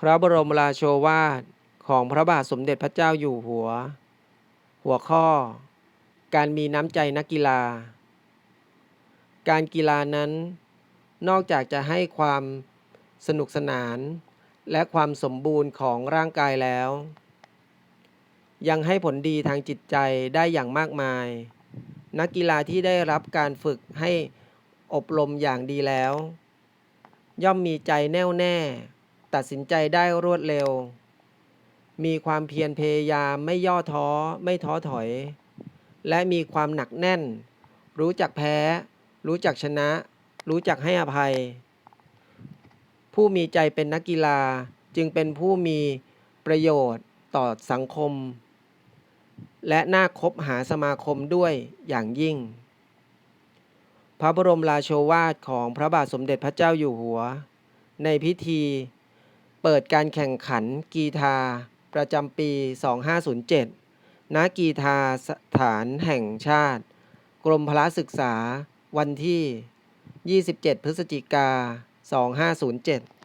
พระบรมราโชวาทของพระบาทสมเด็จพระเจ้าอยู่หัว หัวข้อ การมีน้ำใจนักกีฬา การกีฬานั้น นอกจากจะให้ความสนุกสนาน และความสมบูรณ์ของร่างกายแล้ว ยังให้ผลดีทางจิตใจได้อย่างมากมาย นักกีฬาที่ได้รับการฝึกให้อบรมอย่างดีแล้ว ย่อมมีใจแน่วแน่ ตัดสินใจได้รวดเร็ว มีความเพียรพยายามไม่ย่อท้อไม่ท้อถอย และมีความหนักแน่น รู้จักแพ้ รู้จักชนะ รู้จักให้อภัย ผู้มีใจเป็นนักกีฬาจึงเป็นผู้มีประโยชน์ต่อสังคม และน่าคบหาสมาคมด้วยอย่างยิ่ง พระบรมราโชวาทของพระบาทสมเด็จพระเจ้าอยู่หัว ในพิธี เปิดการแข่งขันกีฬาประจำปี 2507 ณ กีฬาสถานแห่งชาติ กรมพละศึกษา วันที่ 27 พฤศจิกา 2507